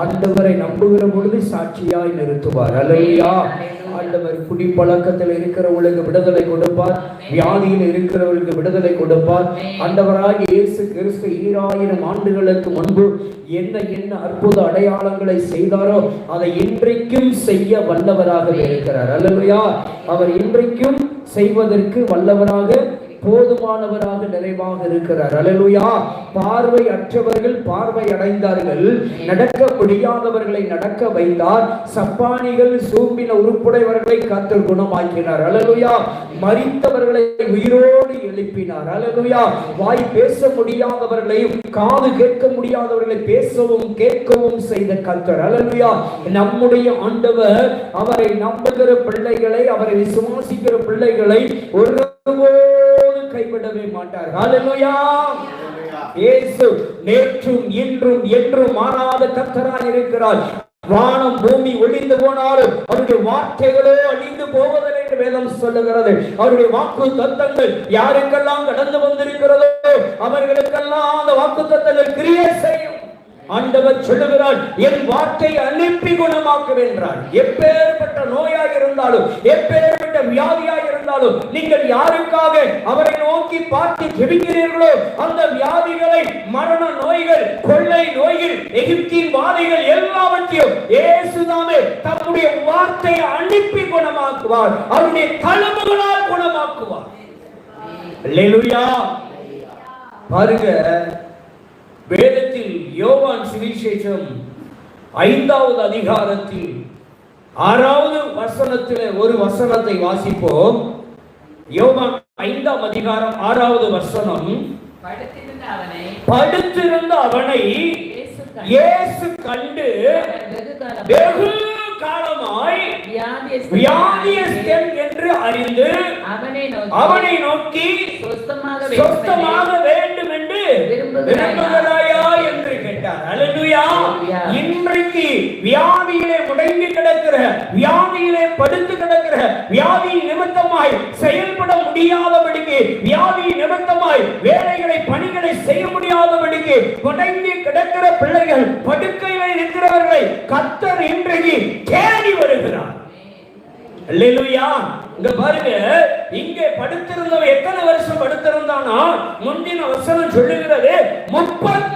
ஆண்டவரை நம்புகிற பொழுது சாட்சியாய் நிறுத்துவார். அல்லையா ஆண்டவர் குடி பழக்கத்தில் இருக்கிறவங்களுக்கு விடுதலை கொடுப்பார். வியாதியில் இருக்கிறவர்களுக்கு விடுதலை கொடுப்பார். ஆண்டவராக இயேசு கிறிஸ்து ஈராயிரம் ஆண்டுகளுக்கு முன்பு என்ன என்ன அற்புத அடையாளங்களை செய்தாரோ அதை இன்றைக்கும் செய்ய வல்லவராக இருக்கிறார். அல்லையா அவர் இன்றைக்கும் செய்வதற்கு வல்லவராக போதுமானவராக நிறைவாக இருக்கிறார். அலலுயா பார்வை அற்றவர்கள் பார்வை அடைந்தார்கள். நடக்க முடியாதவர்களை நடக்க வைத்தார். சப்பானிகள் சூம்பின உருப்புடையவர்களை கத்தர் குணமாக்கினார். அலலுயா மறித்தவர்களை உயிரோடு எழுப்பினார். அலலுயா வாய் பேச முடியாதவர்களையும் காது கேட்க முடியாதவர்களை பேசவும் கேட்கவும் செய்த கத்தர் அலலுயா நம்முடைய ஆண்டவர் அவரை நம்புகிற பிள்ளைகளை அவரை விசுவாசிக்கிற பிள்ளைகளை ஒருபோதும் கைவிடவே மாட்டார். ஹalleluya இயேசு நேற்றும் இன்றும் என்றும் மாறாத கர்த்தராய் இருக்கிறார். வானம் பூமி ஒளிந்து போனாலும் அவருடைய வார்த்தைகளோ அழிந்து போவதில்லை என்று வேதம் சொல்லுகிறது. அவருடைய வாக்கு தத்தங்கள் யாருக்கெல்லாம் கடந்து வந்திருக்கிறதோ அவர்களுக்கெல்லாம் அந்த வாக்கு தத்தங்கள் கிரியை செய்யும். ஆண்டவர் சொல்லுகிறார் என் வார்த்தை அனுப்பி குணமாக்குவேன்றார். எப்பேற்பட்ட நோயாய் இருந்தாலும் எப்பேற்பட்ட வியாதியாய் இருந்தாலும் நீங்கள் யாருக்காக அவரை நோக்கி பார்த்து ஜெபிக்கிறீர்களோ அந்த வியாதிகளை மரண நோய்கள் கொள்ளை நோய்கள் எகிப்தின் வாதைகள் எல்லாவற்றையும் இயேசுதாமே தம்முடைய வார்த்தையை அனுப்பி குணமாக்குவார். அவருடைய தழும்புகளால் குணமாக்குவார். பாருங்க வேதத்தில் யோவான் சுவிசேஷம் ஐந்தாவது அதிகாரத்தில் ஆறாவது வசனத்தில் ஒரு வசனத்தை வாசிப்போம் யோவான் ஐந்தாம் அதிகாரம் ஆறாவது வசனம் படுத்திருந்த அவனை இயேசு கண்டு வெகு காலம் வெகு காலமாய் வியாதியஸ்தன் என்று அறிந்து அவனை நோக்கி அவனை நோக்கி சொஸ்தமாக சொஸ்தமாக வேண்டும் என்று விரும்புகிறாயா என்று. இன்றைக்கு வியாதியிலே முடங்கி கிடக்கிற வியாதியிலே படுத்து கிடக்கிற வியாதி நிமித்தமாய் செயல்பட முடியாதபடிக்கு வியாதி நிமித்தமாய் வேலைகளை பணிகளை செய்ய முடியாதபடிக்கு முடங்கி கிடக்கிற பிள்ளைகள் படுக்கையில் இருக்கிறவர்களை கத்தர் இன்றைக்கு தேடி வருகிறார். இங்க பாருங்க இங்கே படுத்திருந்தவன் எத்தனை வருஷம் படுத்திருந்தானா முந்தின வசனம் சொல்லுகிறது முப்பத்தெட்டு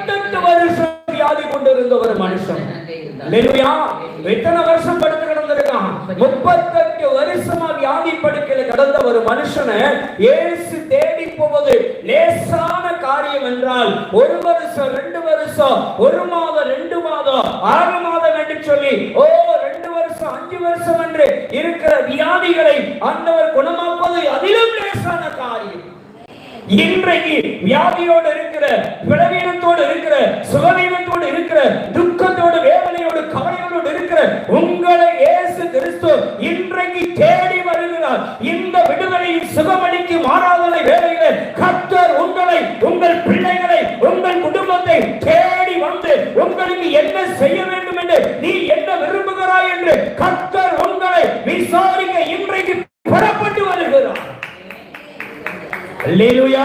எத்தனை வருஷம் படுத்து கிடந்திருக்கான்? முப்பத்தெட்டு வருஷமா வியாதி படுக்கையில கிடந்த ஒரு மனுஷனை ஏசு தேடி போவது லேசான காரியம் என்றால் ஒரு வருஷம் ரெண்டு வருஷம் ஒரு மாதம் ரெண்டு மாதம் ஆறு மாதம் என்று சொல்லி ஓ ரெண்டு வருஷம் அஞ்சு வருஷம் என்று இருக்கிற வியாதிகளை அந்தவர் குணமாக்குவது அதிலும் லேசான காரியம். இன்றைக்கு வியாதியோடு இருக்கிற விளவீனத்தோடு இருக்கிற சுகவீனத்தோடு இருக்கிற துக்கத்தோடு வேதனையோடு கவலைகளோடு இருக்கிற உங்களை இயேசு கிறிஸ்து இன்றைக்கு தேடி வருகிறார். இந்த விடுதலையின் சுகமளிக்கும் ஆராதனை வேலையில கர்த்தர் உங்களை உங்கள் பிள்ளைகளை உங்கள் குடும்பத்தை தேடி வந்து உங்களுக்கு என்ன செய்ய வேண்டும் என்று நீ என்ன விரும்புகிறாய் என்று கர்த்தர் உங்களை விசாரிக்க இன்றைக்கு புறப்பட்டு வருகிறார். அல்லேலூயா.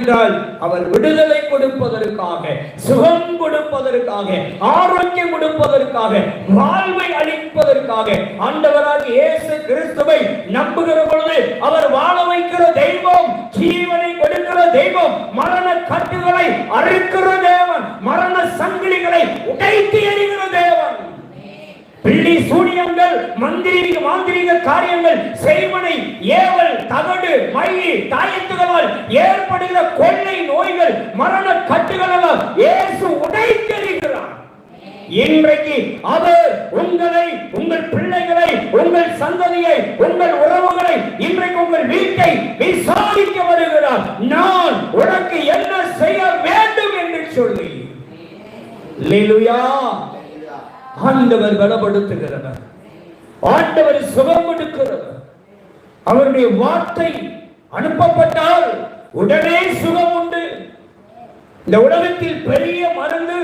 என்றால் அவர் விடுதலை கொடுப்பதற்காக சுகம் கொடுப்பதற்காக ஆரோக்கியம் கொடுப்பதற்காக வாழ்வை அளிப்பதற்காக ஆண்டவராக இயேசு கிறிஸ்துவை நம்புகிற பொழுது அவர் வாழ வைக்கிற தெய்வம் ஜீவனை கொடுக்கிற தெய்வம் மரண கட்டுகளை அறுக்கிற தேவன் மரண சங்கிலிகளை உடைத்து எறிகிற தேவன். பிள்ளி சூனியங்கள் மந்திரீக மாந்திரீக காரியங்கள் செய்வனை ஏவல் தகடு மயி தாயத்துகளால் ஏற்படுகிற கொள்ளை நோய்கள் மரண கட்டுகள் இயேசு உடைத்தெறிகிறார். இன்றைக்கு அவர் உங்களை உங்கள் பிள்ளைகளை உங்கள் சந்ததியை உங்கள் உறவுகளை இன்றைக்கு உங்கள் வீட்டை விசாரிக்க வருகிறார். நான் உனக்கு என்ன செய்ய வேண்டும் என்று சொல்லி. லிலுயா ஆண்டவர் பலப்படுத்துகிறவர். ஆண்டவர் சுகம் கொடுக்கிறவர். அவருடைய வார்த்தை அனுப்பப்பட்டால் உடனே சுகம் உண்டு. இந்த உலகத்தில் பெரிய மருந்து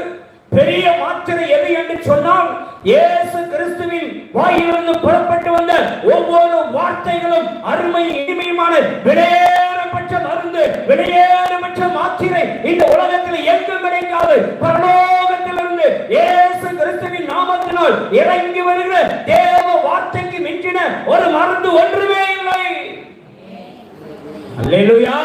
பெரிய மாத்திரை எது என்று சொன்னால் இயேசு கிறிஸ்துவின் வாயிலிருந்து புறப்பட்டு வந்த ஒவ்வொரு வார்த்தைகளும் அருமை இனிமையுமான விலையேறப்பட்ட மருந்து விலையேறப்பட்ட மாத்திரை இந்த உலகத்தில் எங்கும் கிடைக்காது. பரலோகத்திலிருந்து இல்லாமல் இறங்கி வருகிற தேவ வார்த்தைக்கு மிஞ்சின ஒரு மருந்து ஒன்றுமே இல்லை. அல்லேலூயா.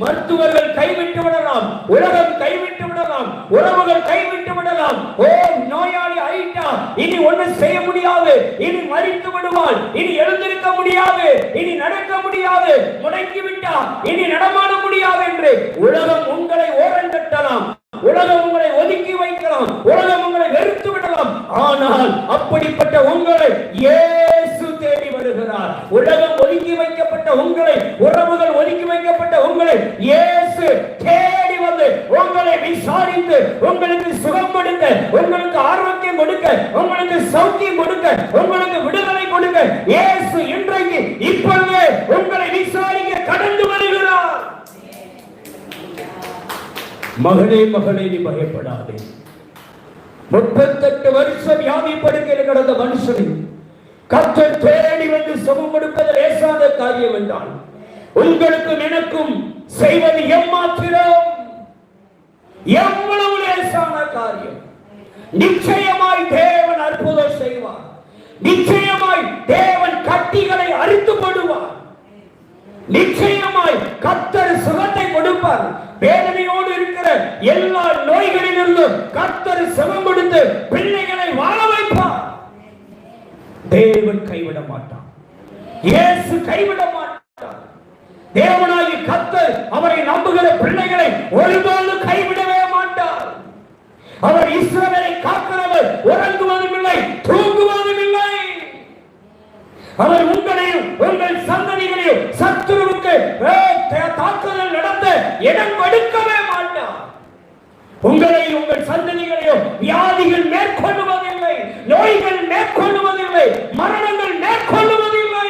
மருத்துவர்கள் கைவிட்டு விடலாம். உலகம் கைவிட்டு விடலாம். உறவுகள் கைவிட்டு விடலாம். ஓ நோயாளி ஆயிட்டா இனி ஒண்ணு செய்ய முடியாது. இனி மறித்து விடுவாள். இனி எழுந்திருக்க முடியாது. இனி நடக்க முடியாது. முடங்கி விட்டா இனி நடமாட முடியாது என்று உலகம் உங்களை ஓரங்கட்டலாம் உலகம் உங்களை ஒதுக்கி வைக்கலாம். உலகம் உங்களை வெறுத்து விடலாம். ஆனால் அப்படிப்பட்ட உங்களை இயேசு தேடி வருகிறார். உலகம் ஒதுக்கி வைக்கப்பட்ட உங்களை உறவுகள் ஒதுக்கி வைக்கப்பட்ட உங்களை இயேசு தேடி வந்து உங்களை விசாரித்து உங்களுக்கு சுகம் கொடுக்க உங்களுக்கு ஆரோக்கியம் கொடுக்க உங்களுக்கு சௌக்கியம் கொடுக்க உங்களுக்கு விடுதலை கொடுக்க இயேசு இன்றைக்கு இப்பொழுது உங்களை விசாரிக்க கடந்து வருகிறார் மகளே மகளே நீ பயப்படாதே. முப்பத்தெட்டு வருஷம் வியாதி படுக்கையில் கிடந்த மனுஷனை கர்த்தர் தேடி வந்து சமம் கொடுப்பது லேசாத காரியம் என்றால் உங்களுக்கும் எனக்கும் செய்வது எம்மாத்திரம் எவ்வளவு லேசான காரியம். நிச்சயமாய் தேவன் அற்புதம் செய்வார். நிச்சயமாய் தேவன் கட்டிகளை அறுத்து போடுவார் நிச்சயமாய் கத்தர் சுகத்தை கொடுப்பார். வேதனை எல்லா நோய்களிலிருந்தும் கர்த்தர் சுகம் கொடுத்து பிள்ளைகளை வாழ வைப்பார். தேவன் கைவிட மாட்டான் இயேசு கைவிட மாட்டார். தேவனாகி கர்த்தர் அவரை நம்புகிற பிள்ளைகளை ஒருபோதும் கைவிடவே மாட்டார். அவர் இஸ்ரவேலை காக்கிறவர் உறங்குவதும் இல்லை தூங்குவதும் இல்லை. அவர் உங்களையும் உங்கள் சந்ததிகளையும் சத்துருவுக்கு தாக்குதல் நடத்த இடம் கொடுக்கவே மாட்டார் உங்களையும் உங்கள் சந்ததிகளையும் வியாதிகள் மேற்கொள்ளுவதில்லை நோய்கள் மேற்கொள்ளுவதில்லை மரணங்கள் மேற்கொள்ளுவதில்லை.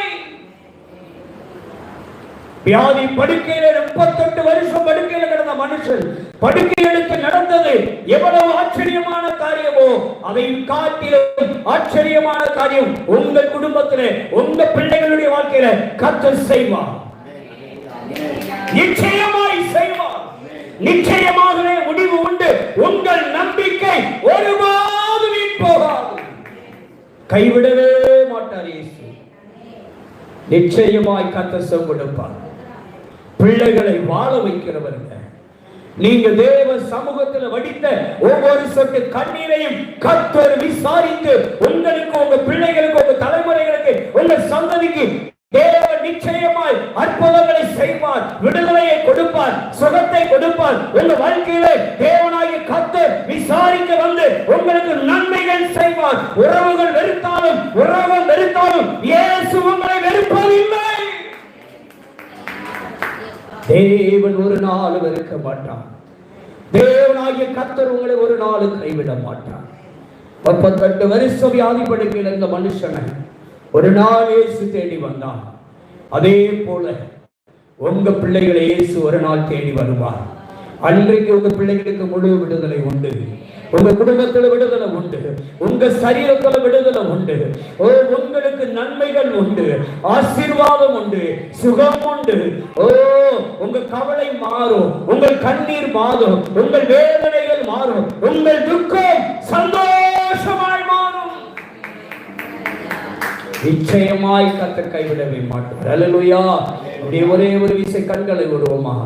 வியாதி படுக்கையில முப்பத்தெட்டு வருஷம் படுக்கையில கிடந்த மனுஷன் படுக்கை எடுத்து நடந்தது எவ்வளவு ஆச்சரியமான காரியமோ அதை காட்டிலும் ஆச்சரியமான காரியம் உங்கள் குடும்பத்திலே உங்க பிள்ளைகளுடைய வாழ்க்கையில கத்தல் செய்வார். கைவிடவே மாட்டார் இயேசு. நிச்சயமாய் கத்த கொடுப்பார் பிள்ளைகளை வாழ வைக்கிறவர்கள் நீங்க தேவ சமூகத்தில் வடித்த ஒவ்வொரு சொட்டு கண்ணீரையும் கத்தர் விசாரித்து உங்களுக்கு உங்க பிள்ளைகளுக்கு உங்க தலைமுறைகளுக்கு உங்க சந்ததிக்கு தேவன் நிச்சயமாய் அற்புதங்களை செய்வார் விடுதலையை கொடுப்பார் சுகத்தை கொடுப்பார். உங்க வாழ்க்கையிலே தேவனாகிய கத்து விசாரிக்க வந்து உங்களுக்கு நன்மைகள் செய்வார். உறவுகள் வெறுத்தாலும் உறவுகள் வெறுத்தாலும் இயேசு உங்களை வெறுப்பதில்லை. தேவன் ஒரு நாள் வெறுக்க மாட்டான் தேவனாகிய கத்தர் உங்களை ஒரு நாளும் கைவிட மாட்டான் முப்பத்தெட்டு வருஷம் வியாதிப்படுகிற இந்த மனுஷனை ஒரு நாள் இயேசு தேடி வந்தான். அதே போல உங்க பிள்ளைகளை இயேசு ஒரு நாள் தேடி வருவார். அன்றைக்கு உங்க பிள்ளைகளுக்கு முழு விடுதலை உண்டு. உங்க குடும்பத்துல விடுதலை உண்டு. உங்க சரீரத்துல விடுதலை உண்டு. ஓ உங்களுக்கு நன்மைகள் உண்டு. ஆசீர்வாதம் உண்டு. சுகம் உண்டு. ஓ உங்க கவலை மாறும். உங்கள் கண்ணீர் மாறும். உங்கள் வேதனைகள் மாறும். உங்கள் துக்கம் சந்தோஷம் நிச்சயமாய் கத்த கைவிடவே மாட்டோம் அலலுயா ஒரே ஒரு விசை கண்களை விடுவோமா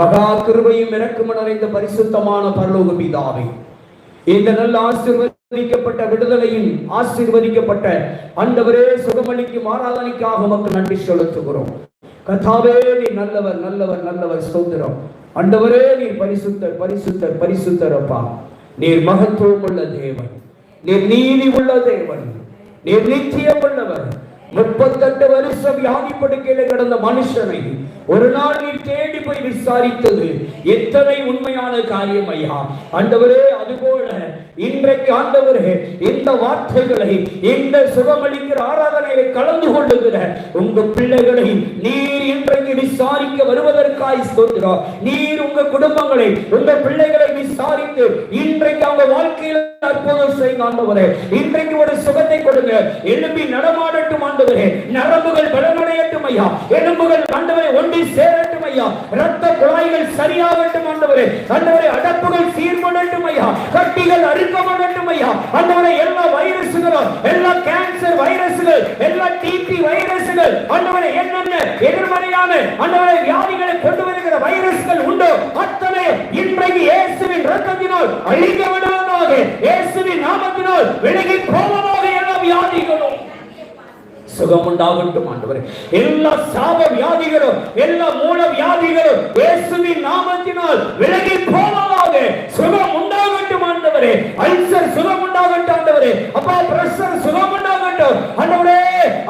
மகா கிருபையும் இறக்கும் நிறைந்த பரிசுத்தமான பரலோக பிதாவை. இந்த நல்ல ஆசீர்வதிக்கப்பட்ட விடுதலையின் ஆசீர்வதிக்கப்பட்ட அண்டவரே சுகமளிக்கும் ஆராதனைக்காக மக்கள் நன்றி செலுத்துகிறோம். கத்தாவே நீ நல்லவர் நல்லவர் நல்லவர் ஸ்தோத்திரம். அண்டவரே நீர் பரிசுத்தர் பரிசுத்தர் பரிசுத்தரப்பா. நீர் மகத்துவம் உள்ள தேவன். நீர் நீதி உள்ள தேவன். நீர் நிச்சயம் உள்ளவர். முப்பத்தெட்டு வருஷம் வியாதி படுக்கையில கிடந்த மனுஷனை ஒரு நாள் நீ தேடி போய் விசாரித்தது எத்தனை உண்மையான காரியம் ஐயா? ஆண்டவரே அதுபோல இன்றைக்கு ஆண்டவரே இந்த வார்த்தைகளை இந்த சுகமளிக்கிற ஆராதனையை கலந்து கொள்ளுகிற உங்க பிள்ளைகளை நீர் இன்றைக்கு விசாரிக்க வருவதற்காய் சொல்கிறோம் நீர் உங்க குடும்பங்களை உங்க பிள்ளைகளை விசாரித்து இன்றைக்கு அவங்க வாழ்க்கையில் அற்புதம் செய்ய ஆண்டவரே. இன்றைக்கு ஒரு சுகத்தை கொடுங்க. எழுப்பி நடமாடட்டும் ஆண்டவரே. நரம்புகள் ஐயா எலும்புகள் ஆண்டவரை ஒன்றி சேரட்டும் ஐயா ரத்த குழாய்கள் சரியாகட்டும் ஆண்டவரே. ஆண்டவரே அடப்புகள் சீர்படட்டும் ஐயா கட்டிகள் அறுக்கப்படட்டும் ஐயா ஆண்டவரே எல்லா வைரஸுகளும் எல்லா கேன்சர் வைரஸுகள் எல்லா டிபி வைரஸ்கள் ஆண்டவரே என்னென்ன எதிர்மறையான ஆண்டவரே வியாதிகளை கொண்டு வருகிற வைரஸ்கள் உண்டோ அத்தனை இன்றைக்கு இயேசுவின் ரத்தத்தினால் அழிக்கப்படாதாக இயேசுவின் நாமத்தினால் விலகி சுகம் உண்டாகட்டும் ஆண்டவரே. எல்லா சாப வியாதிகளும் எல்லா மூல வியாதிகளும் இயேசுவின் நாமத்தினால் விலகி போவதாக சுகம் உண்டாகட்டும் ஆண்டவரே. அல்சர் சுகம் உண்டாகட்டும் ஆண்டவரே. அப்பா பிரஷர் சுகம் உண்டாகட்டும் ஆண்டவரே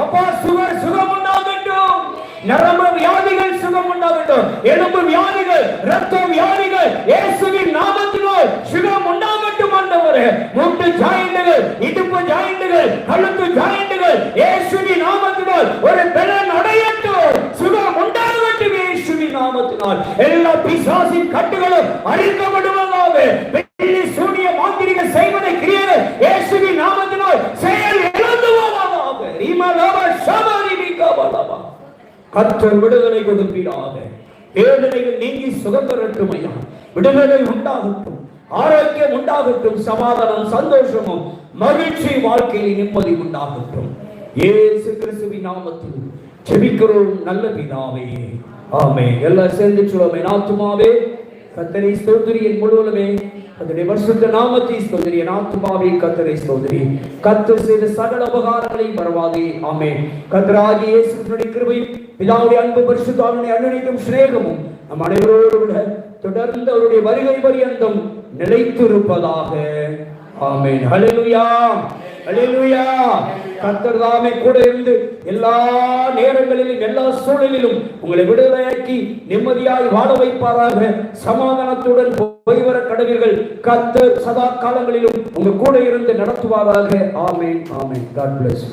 அப்பா சுகர் சுகம் உண்டாகட்டும் நரம்பு வியாதிகள் சுகம் உண்டாகட்டும் எலும்பு வியாதிகள் ரத்த வியாதிகள் இயேசுவின் நாமத்தினால் சுகம் உண்டாகட்டும் ஆண்டவரே. மூட்டு ஜாயிண்டுகள் இடுப்பு ஜாயிண்டுகள் கழுத்து ஜாயிண்டுகள் இயேசுவின் ஒரு பலன் அடையட்டும் சுகம் உண்டாகட்டும் இயேசுவின் நாமத்தினால். எல்லா பிசாசின் கட்டுகளும் அழிக்கப்படுவதாக வெள்ளி சூனிய மாந்திரிக செய்வதை கிரியர் இயேசுவின் நாமத்தினால் செயல் இழந்து போவதாக ரீமலாப சபரி மிகவலபா கத்தர் விடுதலை கொடுப்பீராக. வேதனைகள் நீங்கி சுகம் பெறட்டும் ஐயா. விடுதலை உண்டாகட்டும். ஆரோக்கியம் உண்டாகட்டும். சமாதானம் சந்தோஷமும் மகிழ்ச்சி வாழ்க்கையில் நிம்மதி உண்டாகட்டும். இயேசு கிறிஸ்துவின் நாமத்தில் ஜெபிக்கிறோம். நல்ல பிதாவே. ஆமே எல்லாம் சேர்ந்து சொல்லுவோமே நாத்துமாவே கத்தனை ஸ்தோத்திரி என் முழுவதுமே. கத்தரை வருஷத்த நாமத்தை ஸ்தோத்திரி நாத்துமாவே ஆத்துமாவே கத்தரை ஸ்தோத்திரி. கத்தர் செய்த சகல உபகாரங்களை மறவாதே ஆமே கத்தராகிய இயேசுடைய கிருபையும் பிதாவுடைய அன்பு பரிசுத்தாவினுடைய அனுநிக்கும் சிநேகமும் நம் அனைவரோடு கூட தொடர்ந்து அவருடைய வருகை பரியந்தம் நிலைத்திருப்பதாக. ஆமேன். ஹலெலுயா ஹalleluya கர்த்தர் தாமே கூட இருந்து எல்லா நேரங்களிலும் எல்லா சூழலிலும் உங்களை விடுதலையாக்கி நிம்மதியாய் வாழ வைப்பாராக. சமாதானத்துடன் போய் வர கடவீர்கள். கர்த்தர் சதா காலங்களிலும் உங்க கூட இருந்து நடத்துவாராக. ஆமேன் ஆமேன். God plus